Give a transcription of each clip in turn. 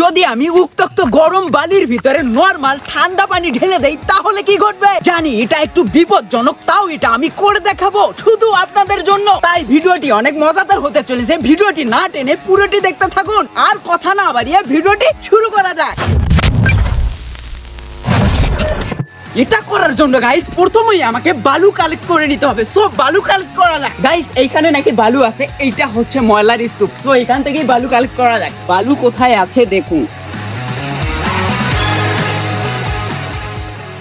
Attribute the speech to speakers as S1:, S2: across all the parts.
S1: যদি আমি উত্তক্ত গরম বালির ভিতরে নর্মাল ঠান্ডা পানি ঢেলে দেই, তাহলে কি ঘটবে? জানি, এটা একটু বিপদজনক তাও এটা আমি করে দেখাবো, শুধু আপনাদের জন্য। তাই ভিডিওটি অনেক মজাদার হতে চলেছে। ভিডিওটি না টেনে পুরোটি দেখতে থাকুন। আর কথা না বাড়িয়ে ভিডিওটি শুরু করা যাক। এটা করার জন্য গাইস প্রথমেই আমাকে বালু কালেক্ট করে নিতে হবে। সো বালু কালেক্ট করা যাক। গাইস এইখানে নাকি বালু আছে, এইটা হচ্ছে ময়লার স্তূপ। সো এখান থেকেই বালু কালেক্ট করা যাক। বালু কোথায় আছে, দেখুন।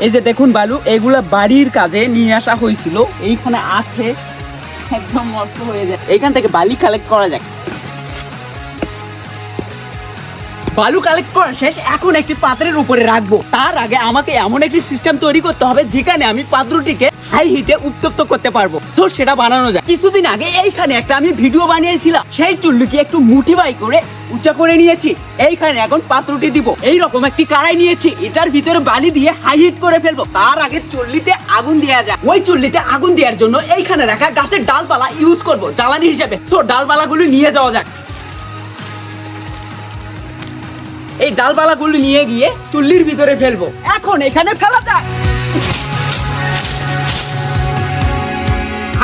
S1: এই যে দেখুন বালু, এগুলা বাড়ির কাজে নিয়ে আসা হয়েছিল। এইখানে আছে, একদম নষ্ট হয়ে যায়। এইখান থেকে বালি কালেক্ট করা যাক। বালু কালেক্ট করা শেষ, এখন একটি পাত্রের উপরে রাখব। তার আগে আমাকে এমন একটি সিস্টেম তৈরি করতে হবে, যেখানে আমি পাত্রটিকে হাই হিটে উত্তপ্ত করতে পারব। তো সেটা বানানো যায় কিছুদিন আগে এইখানে একটা আমি ভিডিও বানিয়েছিলাম। সেই চুল্লুকে একটু মুঠি বাই করে উঁচা করে নিয়েছি। এইখানে এখন পাত্রটি দিব। এই রকম একটি কড়াই নিয়েছি। এটার ভিতরে বালি দিয়ে হাই হিট করে ফেলব। তার আগে চুল্লিতে আগুন দেওয়া যায় ওই চুল্লিতে আগুন দেওয়ার জন্য এইখানে রাখা গাছের ডালপালা ইউজ করব, জ্বালানি হিসেবে। সো ডালপালাগুলো নিয়ে যাওয়া যাক। এই ডালপালাগুলো নিয়ে গিয়ে চুল্লির ভিতরে ফেলব। এখন এখানে ফেলা যাক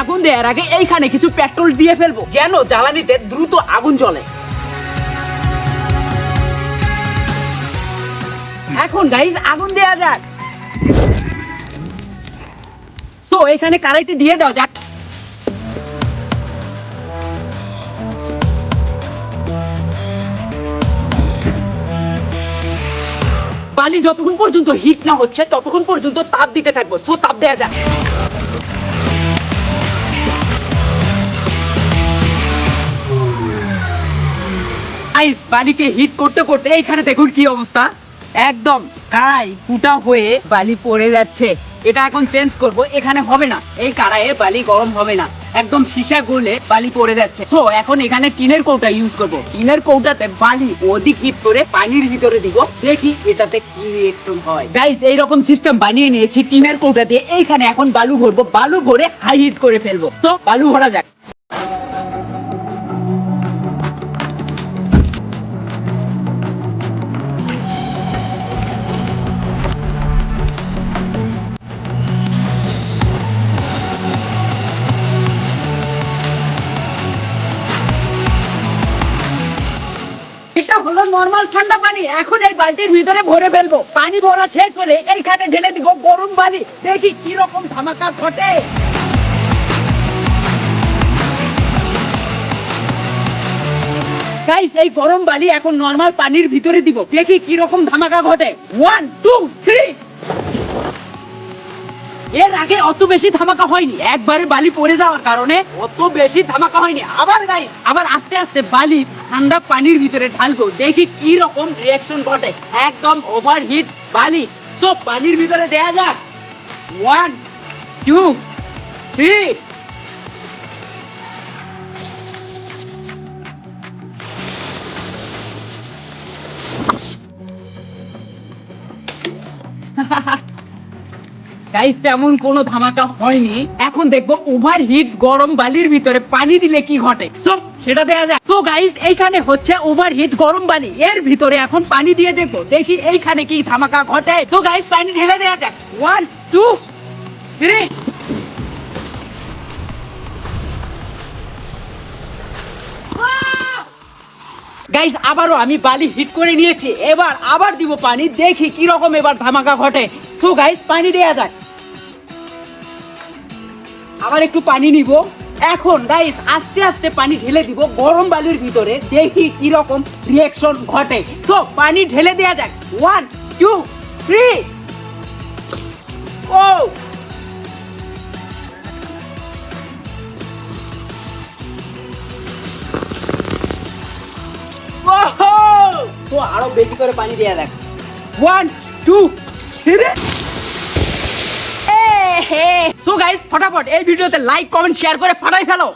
S1: আগুন দেওয়ার আগে এইখানে কিছু পেট্রোল দিয়ে ফেলব, যেন জ্বালানিতে দ্রুত আগুন জ্বলে। এখন গাইজ আগুন দেওয়া যাক। তো এখানে কারাইতে দিয়ে দেওয়া যাক। বালি যতক্ষণ পর্যন্ত হিট না হচ্ছে, ততক্ষণ পর্যন্ত তাপ দিতে থাকব। সো তাপ দেওয়া যাক। বালিকে হিট করতে করতে এইখানে দেখুন কি অবস্থা। একদম কাই ফুটা হয়ে বালি পড়ে যাচ্ছে। এটা এখন চেঞ্জ করব। এখানে হবে না। এই কারায়ে বালি গরম হবে না। একদম সীসা গলে বালি পড়ে যাচ্ছে। তো এখন এখানে টিনের কৌটা ইউজ করব। টিনের কৌটাতে বালি ওদিক হিট করে পানির ভিতরে দিব। দেখি এটাতে কি একটু হয়। গাইস এইরকম সিস্টেম বানিয়ে নিয়েছি টিনের কৌটা দিয়ে। এইখানে এখন বালু ভরবো। বালু ভরে হাই হিট করে ফেলব। তো বালু ভরা যাক। নরমাল ঠান্ডা পানি, এখন এই বালতির ভিতরে ভরে ফেলব। পানি ভরা শেষ হলে এইখানে ঢেলে দিব গরম পানি। দেখি কি রকম ধামাকা ঘটে এই গরম বালি এখন নর্মাল পানির ভিতরে দিব। দেখি কি রকম ধামাকা ঘটে। ওয়ান টু থ্রি আগে অত বেশি ধামাকা হয়নি। একবারে বালি পড়ে যাওয়ার কারণে অত বেশি ধামাকা হয়নি। আবার গাই আবার আস্তে আস্তে বালি ঠান্ডা পানির ভিতরে ঢালবো। দেখি কি রকম রিয়াকশন ঘটে। একদম ওভারহিট বালি। সব পানির ভিতরে দেয়া যাক। ওয়ান টু থ্রি গাইস তেমন কোনো ধামাকা হয়নি। এখন দেখব ওভার হিট গরম বালির ভিতরে পানি দিলে কি ঘটে। সো সেটা দেখা যায় তো গাইস এইখানে হচ্ছে ওভার হিট গরম বালি। এর ভিতরে এখন পানি দিয়ে দেখব। দেখি এইখানে কি ধামাকা ঘটে। তো গাইস পানি ঢেলে দেওয়া যাক। ওয়ান টু থ্রি গাইস আবারও আমি বালি হিট করে নিয়েছি। এবার আবার দিব পানি। দেখি কি রকম এবার ধামাকা ঘটে। সো গাইস পানি দেয়া যাক। আবার একটু পানি নিব। এখন গাইস আস্তে আস্তে পানি ঢেলে দিব গরম বালির ভিতরে। দেখি কি রকম রিয়াকশন ঘটে। তো, পানি ঢেলে দেয়া যাক। ওয়ান টু থ্রি ও! তো আরও বেশি করে পানি দেয়া যাক। One two three so guys ফটাফট এই ভিডিওতে লাইক কমেন্ট শেয়ার করে ফাটাই ফেলো।